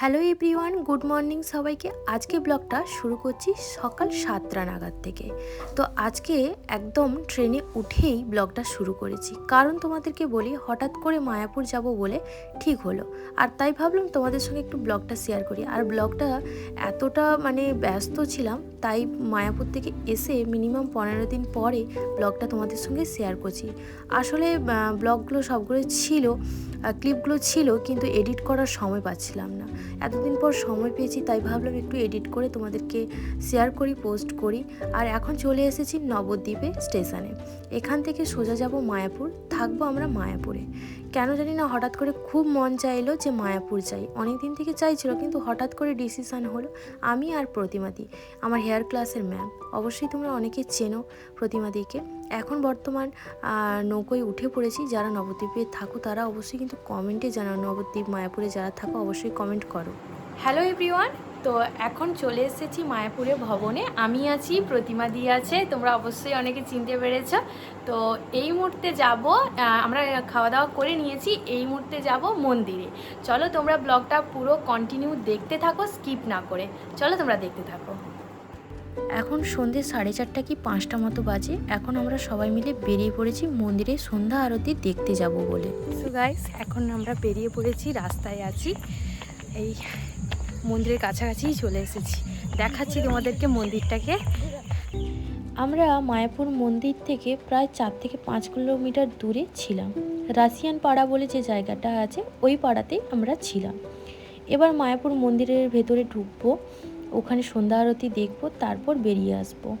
Hello everyone, good morning সবাইকে। আজকে ব্লগটা শুরু করছি সকাল সাতটা নাগাদ থেকে। তো আজকে একদম ট্রেনে উঠেই ব্লগটা শুরু করেছি। কারণ তোমাদেরকে বলি, হঠাৎ করে মায়াপুর যাব বলে ঠিক হলো। আর তাই ভাবলাম তোমাদের সঙ্গে একটু ব্লগটা শেয়ার করি। আর ব্লগটা এতটা মানে ব্যস্ত ছিলাম তাই মায়াপুর থেকে এসে মিনিমাম পনেরো দিন পরে ব্লগটা তোমাদের সঙ্গে শেয়ার করছি। আসলে ব্লগগুলো সবগুলো ছিল ক্লিপগুলো ছিল, কিন্তু এডিট করার সময় পাচ্ছিলাম না। এতদিন পর সময় পেয়েছি, তাই ভাবলাম একটু এডিট করে তোমাদেরকে শেয়ার করি, পোস্ট করি। আর এখন চলে এসেছি নবদ্বীপে স্টেশনে। এখান থেকে সোজা যাব মায়াপুর, থাকব আমরা মায়াপুরে। কেন জানি না, হঠাৎ করে খুব মন চাইলো যে মায়াপুর যাই। অনেক দিন থেকে চাইছিল, কিন্তু হঠাৎ করে ডিসিশান হলো আমি আর প্রতিমাদি আমার হেয়ার ক্লাসের ম্যাম অবশ্যই তোমরা অনেকে চেনো প্রতিমাদিকে এখন বর্তমান নৌকোয় উঠে পড়েছি, যারা নবদ্বীপে থাকো তারা অবশ্যই কিন্তু কমেন্টে জানাও। নবদ্বীপ, মায়াপুরে যারা থাকো, অবশ্যই কমেন্ট করো। হ্যালো এভরিওয়ান তো এখন চলে এসেছি মায়াপুরে ভবনে। আমি আছি প্রতিমা দিয়ে আছে তোমরা অবশ্যই অনেকে চিনতে পেরেছ। তো এই মুহূর্তে যাব আমরা খাওয়া দাওয়া করে নিয়েছি এই মুহূর্তে যাব মন্দিরে। চলো তোমরা ব্লগটা পুরো কন্টিনিউ দেখতে থাকো স্কিপ না করে। চলো তোমরা দেখতে থাকো। এখন সন্ধ্যে সাড়ে চারটা কি পাঁচটা মতো বাজে। এখন আমরা সবাই মিলে বেরিয়ে পড়েছি মন্দিরে। সন্ধ্যা আরতি দেখতে যাব বলে। সো গাইস এখন আমরা বেরিয়ে পড়েছি রাস্তায় আছি। এই মন্দিরের কাছাকাছিই চলে এসেছি। দেখাচ্ছি তোমাদেরকে মন্দিরটাকে। আমরা মায়াপুর মন্দির থেকে প্রায় চার থেকে পাঁচ কিলোমিটার দূরে ছিলাম। রাশিয়ান পাড়া বলে যে জায়গাটা আছে, ওই পাড়াতেই আমরা ছিলাম। এবার মায়াপুর মন্দিরের ভেতরে ঢুকবো, ওখানে সন্ধ্যা আরতি দেখব, তারপর বেরিয়ে আসব।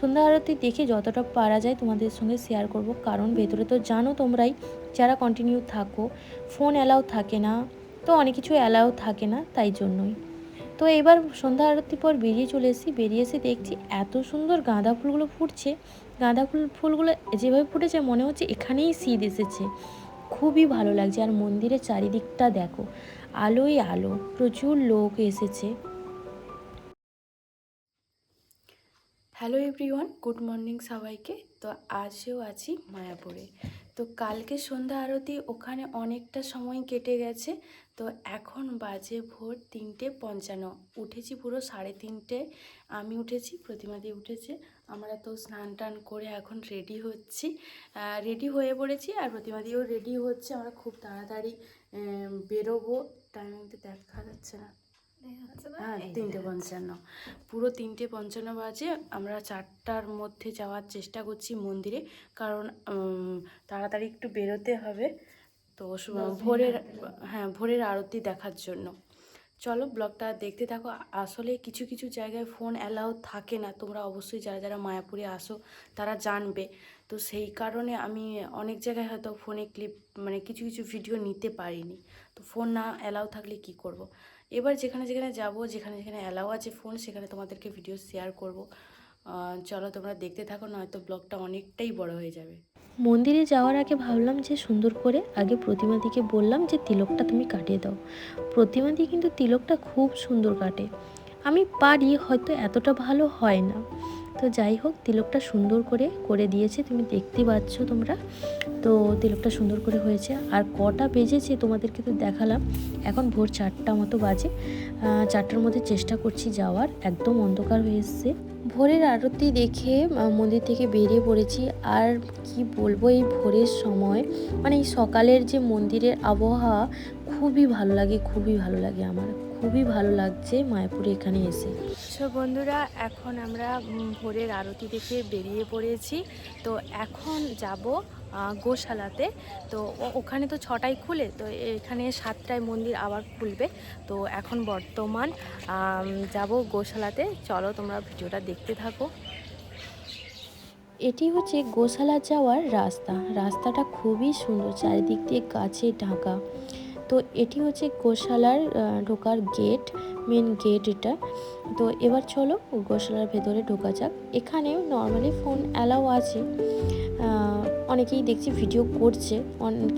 সন্ধ্যা আরতি দেখে যতটা পারা যায় তোমাদের সঙ্গে শেয়ার করব, কারণ ভেতরে তো জানো তোমরাই, যারা কন্টিনিউ থাকো ফোন অ্যালাউ থাকে না তো অনেক কিছু অ্যালাউ থাকে না, তাই জন্যই। তো এবার সন্ধ্যা আরতি পর বেরিয়ে চলে এসেছি, বেরিয়ে এসে দেখছি এত সুন্দর গাঁদা ফুলগুলো ফুটছে। গাঁদা ফুল, ফুলগুলো যেভাবে ফুটেছে মনে হচ্ছে এখানেই শীত এসেছে। খুবই ভালো লাগছে, আর মন্দিরের চারিদিকটা দেখো আলোই আলো, প্রচুর লোক এসেছে। হ্যালো এভরিওয়ান গুড মর্নিং সবাইকে। তো আজও আছি মায়াপুরে। তো কালকে সন্ধ্যা আরতি, ওখানে অনেকটা সময় কেটে গেছে। তো এখন বাজে ভোর তিনটে পঞ্চান্ন। উঠেছি পুরো সাড়ে তিনটে। আমি উঠেছি প্রতিমাদি উঠেছে। আমরা তো স্নান টান করে এখন রেডি হচ্ছি। রেডি হয়ে পড়েছি আর প্রতিমাদিও রেডি হচ্ছে। আমরা খুব তাড়াতাড়ি বেরোবো। টাইম দেখা যাচ্ছে না। হ্যাঁ তিনটে পঞ্চান্ন। পুরো তিনটে পঞ্চান্ন বাজে। আমরা চারটার মধ্যে যাওয়ার চেষ্টা করছি মন্দিরে। কারণ তাড়াতাড়ি একটু বেরোতে হবে। তো ভোরের হ্যাঁ ভোরের আরতি দেখার জন্য। চলো ব্লগটা দেখতে থাকো। আসলে কিছু কিছু জায়গায় ফোন অ্যালাউ থাকে না। তোমরা অবশ্যই যারা যারা মায়াপুরে আসো তারা জানবে। তো সেই কারণে আমি অনেক জায়গায় হয়তো ফোনে ক্লিপ মানে কিছু কিছু ভিডিও নিতে পারিনি। তো ফোন না অ্যালাউ থাকলে কি করব। এবার যেখানে যেখানে যাব, যেখানে যেখানে অ্যালাউ আছে ফোন সেখানে তোমাদেরকে ভিডিও শেয়ার করব। চলো তোমরা দেখতে থাকো, নয়তো ব্লগটা অনেকটাই বড় হয়ে যাবে। মন্দিরে যাওয়ার আগে ভাবলাম যে সুন্দর করে আগে প্রতিমাদিকে বললাম যে তিলকটা তুমি কাটিয়ে দাও। প্রতিমাদি কিন্তু তিলকটা খুব সুন্দর কাটে। আমি পারি, হয়তো এতটা ভালো হয় না। তো যাই হোক, তিলকটা সুন্দর করে করে দিয়েছে। তুমি দেখতে পাচ্ছ তোমরা। তো তিলকটা সুন্দর করে হয়েছে। আর কটা বেজেছে তোমাদেরকে তো দেখালাম। এখন ভোর চারটা মতো বাজে। চারটার মধ্যে চেষ্টা করছি যাওয়ার। একদম অন্ধকার হয়ে এসছে। ভোরের আরতি দেখে মন্দির থেকে বেরিয়ে পড়েছি। আর কি বলব, এই ভোরের সময় মানে এই সকালের যে মন্দিরের আবহাওয়া খুবই ভালো লাগে খুবই ভালো লাগে আমার। খুবই ভালো লাগছে মায়াপুরে এখানে এসে। সো বন্ধুরা এখন আমরা ভোরের আরতি দেখে বেরিয়ে পড়েছি। তো এখন যাব গোশালাতে। তো ওখানে তো ছটায় খুলে তো এখানে সাতটায় মন্দির আবার খুলবে। তো এখন বর্তমান যাব গোশালাতে। চলো তোমরা ভিডিওটা দেখতে থাকো। এটি হচ্ছে গোশালা যাওয়ার রাস্তা। রাস্তাটা খুবই সুন্দর চারিদিক দিয়ে গাছে ঢাকা। তো এটি হচ্ছে গোশালার ঢোকার গেট মেন গেট এটা। তো এবার চলো গোশালার ভেতরে ঢোকা যাক। এখানে নর্মালি ফোন অ্যালাও আছে। অনেকেই দেখছি ভিডিও করছে।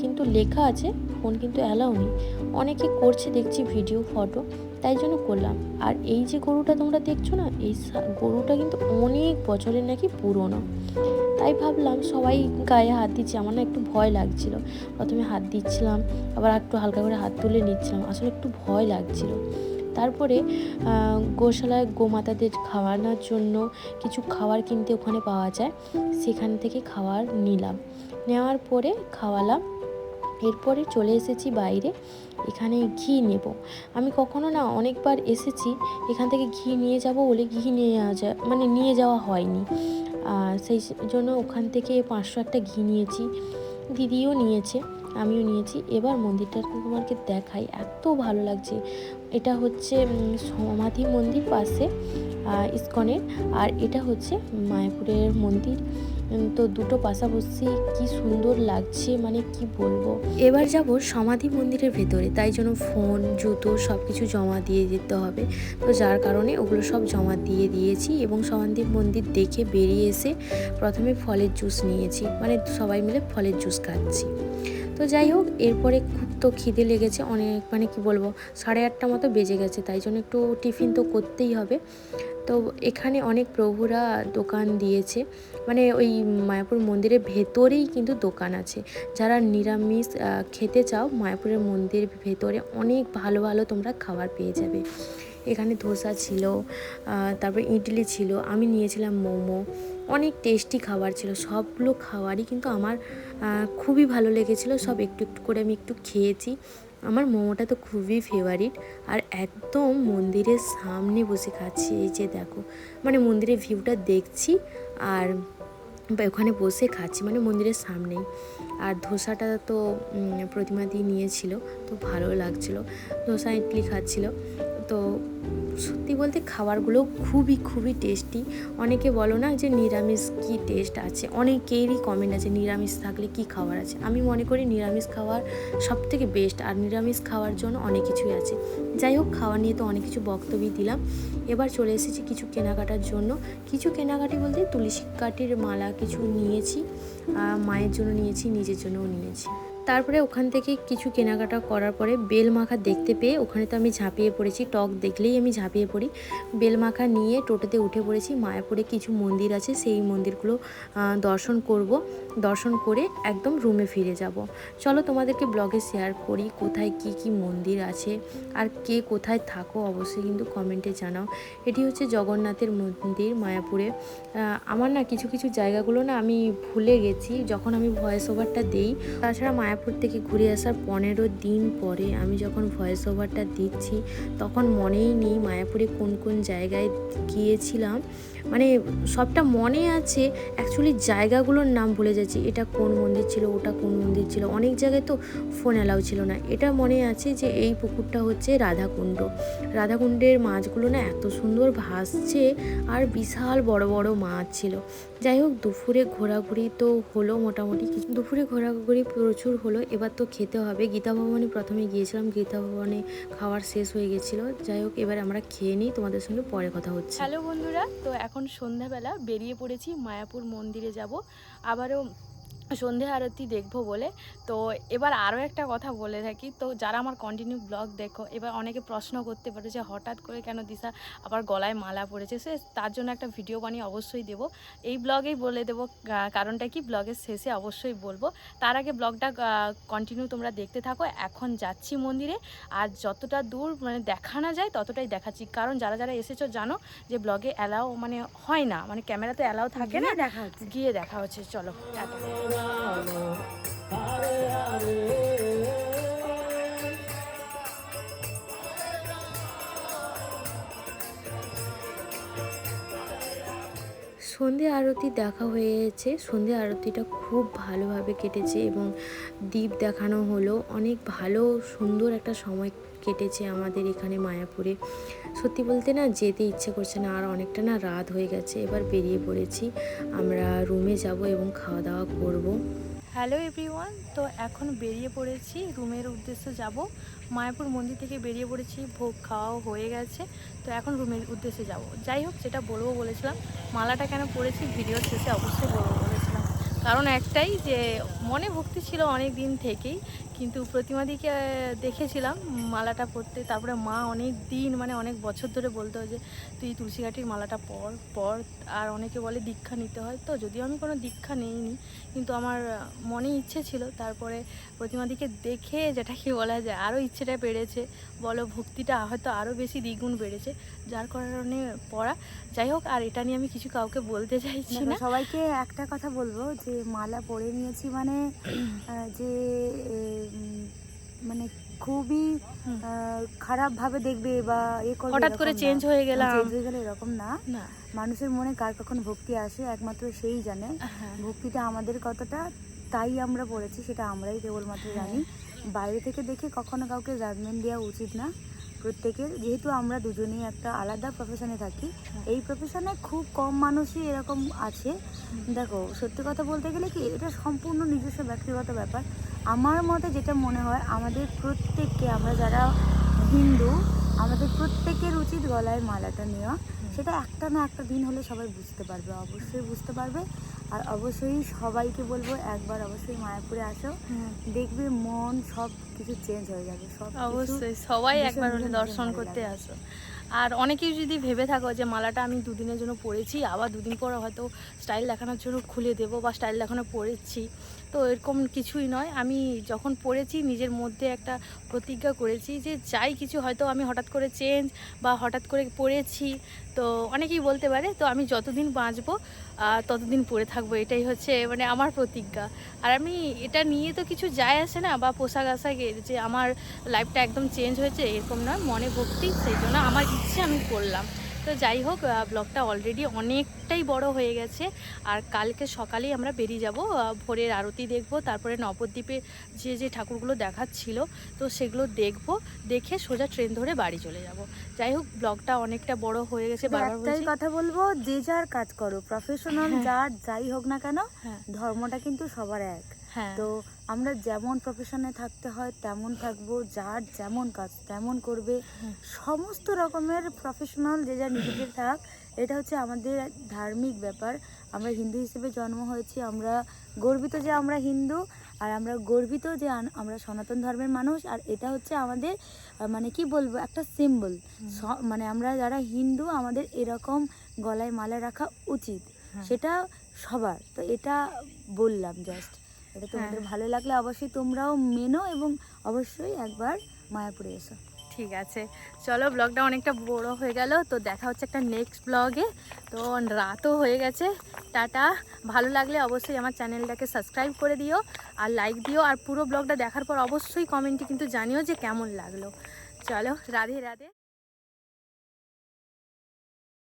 কিন্তু লেখা আছে ফোন কিন্তু অ্যালাও নেই। অনেকে করছে, দেখছি ভিডিও ফটো তাই জন্য করলাম। আর এই যে গরুটা তোমরা দেখছ না, এই গরুটা কিন্তু অনেক বছরের নাকি পুরনো। তাই ভাবলাম সবাই গায়ে হাত দিচ্ছে, আমার না একটু ভয় লাগছিল। প্রথমে হাত দিচ্ছিলাম, আবার একটু হালকা করে হাত তুলে নিচ্ছিলাম, আসলে একটু ভয় লাগছিল। তারপরে গোশালায় গোমাতাদের খাওয়ানোর জন্য কিছু খাবার কিনতে ওখানে পাওয়া যায়। সেখান থেকে খাবার নিলাম। নেওয়ার পরে খাওয়ালাম। এরপরে চলে এসেছি বাইরে। এখানে ঘি নেব। আমি কখনো না অনেকবার এসেছি, এখান থেকে ঘি নিয়ে যাব বলে ঘি নিয়ে যা মানে নিয়ে যাওয়া হয়নি। সেই জন্য ওখান থেকে পাঁচশো একটা ঘি নিয়েছি। দিদিও নিয়েছে। আমিও নিয়েছি। এবার মন্দিরটা তোমাকে দেখাই। এত ভালো লাগছে। এটা হচ্ছে সমাধি মন্দির পাশে ইস্কনের। আর এটা হচ্ছে মায়াপুরের মন্দির। তো দুটো পাশাপাশি কি সুন্দর লাগছে। মানে কি বলব? এবার যাব সমাধি মন্দিরের ভেতরে। তাই জন্য ফোন, জুতো সব কিছু জমা দিয়ে দিতে হবে। তো যার কারণে ওগুলো সব জমা দিয়ে দিয়েছি এবং সমাধি মন্দির দেখে বেরিয়ে এসে প্রথমে ফলের জুস নিয়েছি। মানে সবাই মিলে ফলের জুস খাচ্ছি। তো যাই হোক, এরপরে খুব তো খিদে লেগেছে অনেক মানে কি বলব, সাড়ে আটটা মতো বেজে গেছে, তাই জন্য একটু টিফিন তো করতেই হবে। তো এখানে অনেক প্রভুরা দোকান দিয়েছে মানে ওই মায়াপুর মন্দিরের ভেতরেই কিন্তু দোকান আছে। যারা নিরামিষ খেতে চাও, মায়াপুরের মন্দিরের ভেতরে অনেক ভালো ভালো তোমরা খাবার পেয়ে যাবে। এখানে ধোসা ছিল তারপর ইডলি ছিল, আমি নিয়েছিলাম মোমো, অনেক টেস্টি খাবার ছিল, সবগুলো খাবারই কিন্তু আমার খুবই ভালো লেগেছিলো। সব একটু একটু করে আমি একটু খেয়েছি। আমার মোমোটা তো খুবই ফেভারিট আর একদম মন্দিরের সামনে বসে খাচ্ছি। এই যে দেখো মানে মন্দিরের ভিউটা দেখছি আর ওখানে বসে খাচ্ছি মানে মন্দিরের সামনেই। আর ধোসাটা তো প্রতিমা দিয়ে নিয়েছিল, তো ভালো লাগছিল। ধোসা ইডলি খাচ্ছিল। তো সত্যি বলতে খাবারগুলো খুবই খুবই টেস্টি অনেকে বলো না যে নিরামিষ কি টেস্ট আছে? অনেকেরই কমেন্ট আছে নিরামিষ থাকলে কি খাবার আছে? আমি মনে করি নিরামিষ খাবার সব থেকে বেস্ট আর নিরামিষ খাওয়ার জন্য অনেক কিছুই আছে। যাই হোক, খাওয়া নিয়ে তো অনেক কিছু বক্তব্য দিলাম। এবার চলে এসেছি কিছু কেনাকাটার জন্য। কিছু কেনাকাটি বলতে তুলসী কাঠির মালা কিছু নিয়েছি মায়ের জন্য নিয়েছি, নিজের জন্যও নিয়েছি। তারপরে ওখান থেকে কিছু কেনাকাটা করার পরে বেল মাখা দেখতে পেয়ে ওখানে তো আমি ঝাঁপিয়ে পড়েছি, টক দেখলেই আমি ঝাঁপিয়ে পড়ি। বেল মাখা নিয়ে টোটোতে উঠে পড়েছি, মায়াপুরে কিছু মন্দির আছে, সেই মন্দিরগুলো দর্শন করব। দর্শন করে একদম রুমে ফিরে যাব। চলো তোমাদেরকে ব্লগে শেয়ার করি কোথায় কি কি মন্দির আছে আর কে কোথায় থাকো অবশ্যই কিন্তু কমেন্টে জানাও। এটি হচ্ছে জগন্নাথের মন্দির মায়াপুরে। আমার না কিছু কিছু জায়গাগুলো না আমি ভুলে গেছি, যখন আমি ভয়েস ওভারটা দিই, তাছাড়া মায়াপুর থেকে ঘুরে আসার পনেরো দিন পরে আমি যখন ভয়েস ওভারটা দিচ্ছি তখন মনেই নেই মায়াপুরে কোন কোন জায়গায় গিয়েছিলাম। মানে সবটা মনে আছে অ্যাকচুয়ালি জায়গাগুলোর নাম ভুলে যাচ্ছি। এটা কোন মন্দির ছিল, ওটা কোন মন্দির ছিল, অনেক জায়গায় তো ফোন অ্যালাউ ছিল না। এটা মনে আছে যে এই পুকুরটা হচ্ছে রাধাকুণ্ড। রাধাকুণ্ডের মাছগুলো না এত সুন্দর ভাসছে আর বিশাল বড় বড় মাছ ছিল। যাই হোক, দুপুরে ঘোরাঘুরি তো হলো মোটামুটি। দুপুরে ঘোরাঘুরি প্রচুর হলো। এবার তো খেতে হবে। গীতা ভবনে প্রথমে গিয়েছিলাম। গীতা ভবনে খাওয়ার শেষ হয়ে গেছিল। যাই হোক, এবার আমরা খেয়ে নিই। তোমাদের সঙ্গে পরে কথা হচ্ছে। হ্যালো বন্ধুরা, তো এখন সন্ধ্যাবেলা বেরিয়ে পড়েছি মায়াপুর মন্দিরে যাব। আবারও সন্ধে আরতি দেখব বলে। তো এবার আরও একটা কথা বলে থাকি। তো যারা আমার কন্টিনিউ ব্লগ দেখো এবার অনেকে প্রশ্ন করতে পারে যে হঠাৎ করে কেন দিশা আবার গলায় মালা পড়েছে সে তার জন্য একটা ভিডিও বানিয়ে অবশ্যই দেবো। এই ব্লগেই বলে দেবো। কারণটা কি? ব্লগের শেষে অবশ্যই বলব। তার আগে ব্লগটা কন্টিনিউ তোমরা দেখতে থাকো। এখন যাচ্ছি মন্দিরে। আর যতটা দূর মানে দেখানো যায় ততটাই দেখাচ্ছি। কারণ যারা যারা এসেছ জানো যে ব্লগে অ্যালাও মানে হয় না। মানে ক্যামেরাতে অ্যালাও থাকে না। দেখা গিয়ে দেখা হচ্ছে। চলো tata. Hare Hare. Hare Hare সন্ধে আরতি দেখা হয়েছে। সন্ধে আরতিটা খুব ভালোভাবে কেটেছে এবং দ্বীপ দেখানো হলো। অনেক ভালো, সুন্দর একটা সময় কেটেছে আমাদের এখানে মায়াপুরে। সত্যি বলতে না, যেতে ইচ্ছে করছে না, আর অনেকটা না রাত হয়ে গেছে। এবার বেরিয়ে পড়েছি। আমরা রুমে যাব এবং খাওয়া দাওয়া করব। হ্যালো এভরিওয়ান, তো এখন বেরিয়ে পড়েছি, রুমের উদ্দেশ্যে যাব। মায়াপুর মন্দির থেকে বেরিয়ে পড়েছি, ভোগ খাওয়াও হয়ে গেছে, তো এখন রুমের উদ্দেশ্যে যাব। যাই হোক, যেটা বলব বলেছিলাম, মালাটা কেন পড়েছি ভিডিও শেষে অবশ্যই বলব বলেছিলাম। কারণ একটাই যে, মনে ভক্তি ছিল অনেক দিন থেকেই কিন্তু প্রতিমাদিকে দেখেছিলাম মালাটা পরতে তারপরে মা অনেক দিন মানে অনেক বছর ধরে বলতো যে তুই তুলসীঘাটির মালাটা পর পর আর অনেকে বলে দীক্ষা নিতে হয়। তো যদিও আমি কোনো দীক্ষা নেইনি কিন্তু আমার মনে ইচ্ছে ছিল। তারপরে প্রতিমাদিকে দেখে যেটা কি বলা যায় আরও ইচ্ছেটা বেড়েছে। বলো ভক্তিটা হয়তো আরও বেশি দ্বিগুণ বেড়েছে যার কারণে পড়া। যাই হোক আর এটা নিয়ে আমি কিছু কাউকে বলতে চাইছি না। সবাইকে একটা কথা বলব যে মালা পরে নিয়েছি মানে যে মানে খুবই। খারাপ ভাবে দেখবে বা এ করবে হঠাৎ করে চেঞ্জ হয়ে গেলাম। চেঞ্জ হয়ে গেলে এরকম না। মানুষের মনে কার কখন ভক্তি আসে একমাত্র সেই জানে। হ্যাঁ। ভক্তিটা আমাদের কতটা তাই আমরা পড়েছি সেটা আমরাই কেবলমাত্র হ্যাঁ। জানি। বাইরে থেকে দেখে কখনো কাউকে জাজমেন্ট দেওয়া উচিত না। প্রত্যেকের যেহেতু আমরা দুজনেই একটা আলাদা প্রফেশনে থাকি হ্যাঁ। এই প্রফেশনে খুব কম মানুষই এরকম আছে। দেখো সত্যি কথা বলতে গেলে কি এটা সম্পূর্ণ নিজস্ব ব্যক্তিগত ব্যাপার। আমার মতে যেটা মনে হয় আমাদের প্রত্যেককে আমরা যারা হিন্দু আমাদের প্রত্যেকের উচিত গলায় মালাটা নেওয়া। সেটা একটা না একটা দিন হলে সবাই বুঝতে পারবে অবশ্যই বুঝতে পারবে। আর অবশ্যই সবাইকে বলব একবার অবশ্যই মায়াপুরে আসো। দেখবে মন সব কিছু চেঞ্জ হয়ে যাবে সব অবশ্যই সবাই একবার হলে দর্শন করতে আসো। আর অনেকেই যদি ভেবে থাকো যে মালাটা আমি দুদিনের জন্য পরেছি আবার দুদিন পর হয়তো স্টাইল দেখানোর জন্য খুলে দেবো বা স্টাইল দেখানো পরেছি তো এরকম কিছুই নয়। আমি যখন পড়েছি, নিজের মধ্যে একটা প্রতিজ্ঞা করেছি যে যাই কিছু হয়তো আমি হঠাৎ করে চেঞ্জ বা হঠাৎ করে পড়েছি, তো অনেকেই বলতে পারে, তো আমি যতদিন বাঁচবো ততদিন পড়ে থাকব। এটাই হচ্ছে মানে আমার প্রতিজ্ঞা। আর আমি এটা নিয়ে তো কিছু যায় আসে না বা পোশাক আশাকের যে আমার লাইফটা একদম চেঞ্জ হয়েছে, এরকম নয়। মনে ভক্তি, সেই জন্য আমার ইচ্ছে আমি করলাম তো যাই হোক ব্লগটা অলরেডি অনেকটাই বড় হয়ে গেছে। আর কালকে সকালেই আমরা বেরিয়ে যাব ভোরের আরতি দেখব তারপরে নবদ্বীপে যে যে ঠাকুরগুলো দেখাচ্ছিল তো সেগুলো দেখব দেখে সোজা ট্রেন ধরে বাড়ি চলে যাব। যাই হোক ব্লগটা অনেকটা বড় হয়ে গেছে একটাই কথা বলব যে যার কাজ করো প্রফেশনাল হ্যাঁ। যার যাই হোক না কেন হ্যাঁ। ধর্মটা কিন্তু সবার এক। তো আমরা যেমন প্রফেশনে থাকতে হয় তেমন থাকব। যার যেমন কাজ তেমন করবে। সমস্ত রকমের প্রফেশনাল যে যা নিজেদের থাক এটা হচ্ছে আমাদের ধার্মিক ব্যাপার। আমরা হিন্দু হিসেবে জন্ম হয়েছি আমরা গর্বিত যে আমরা হিন্দু আর আমরা গর্বিত যে আমরা সনাতন ধর্মের মানুষ। আর এটা হচ্ছে আমাদের মানে কি বলব একটা সিম্বল মানে আমরা যারা হিন্দু আমাদের এরকম গলায় মালা রাখা উচিত। হ্যাঁ। সেটা সবার। তো এটা বললাম জাস্ট এটা তোমাদের হ্যাঁ। ভালো লাগলে অবশ্যই তোমরাও মেনো এবং অবশ্যই একবার মায়াপুরে এসো। ঠিক আছে। চলো ব্লগটা অনেকটা বড় হয়ে গেল তো দেখা হচ্ছে একটা নেক্সট ব্লগে তো রাতও হয়ে গেছে। টাটা। ভালো লাগলে অবশ্যই আমার চ্যানেলটাকে সাবস্ক্রাইব করে দিও আর লাইক দিও আর পুরো ব্লগটা দেখার পর অবশ্যই কমেন্টে কিন্তু জানিও যে কেমন লাগল। চলো রাধে রাধে।